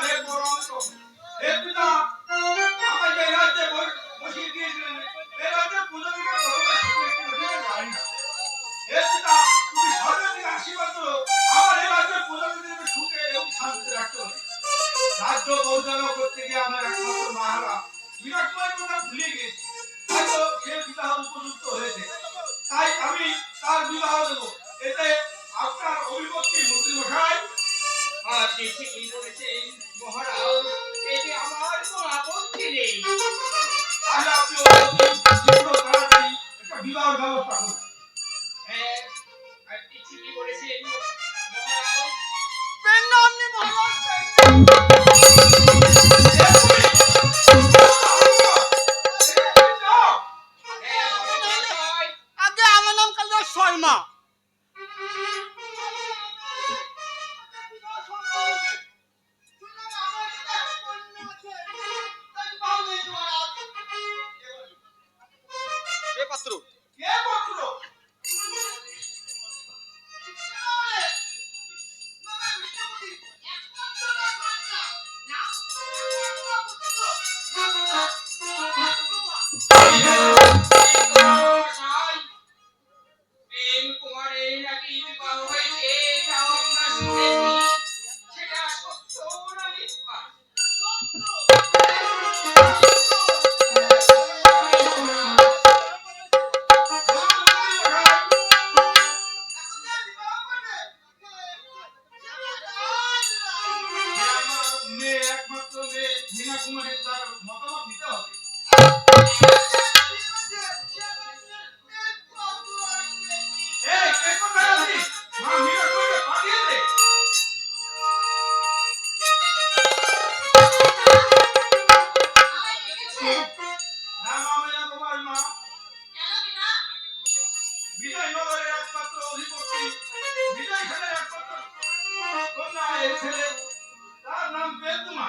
হে পরম প্রভু। হে এবং শান্তিতে রাখতে। রাজ্য পরিচালনা করতে গিয়ে আমার একমাত্র মাহারা বিরাট মায়ের ভুলে গেছি হয়তো সে বিবাহ উপযুক্ত হয়েছে তাই আমি তার বিবাহ দেবো এতে বলেছেন মহারাজ এতে আমার কোনো আপত্তি নেই। তাহলে আপনি অতি শীঘ্র তাড়াতাড়ি একটা বিবাহের ব্যবস্থা করুন। হ্যাঁ আপনি ঠিকই বলেছেন মহারাজ। মহারাজ আগে আমার নাম কাল শর্মা। একমাত্র মীনা কুমারী তার মতামত দিতে হবে। বিজয়নগরের একমাত্র অধিপতি। বিজয় খানের একমাত্র কন্যা ছেলে। তার নাম বেদুমা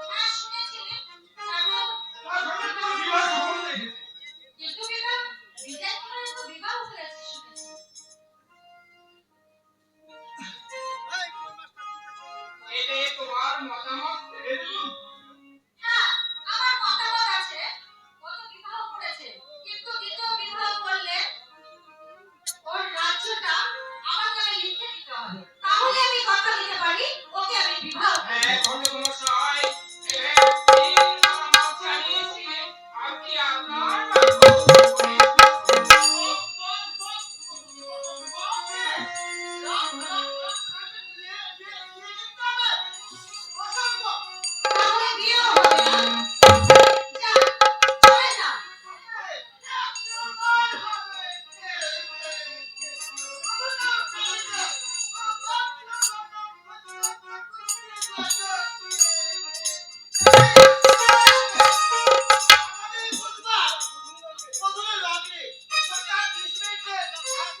Thank you.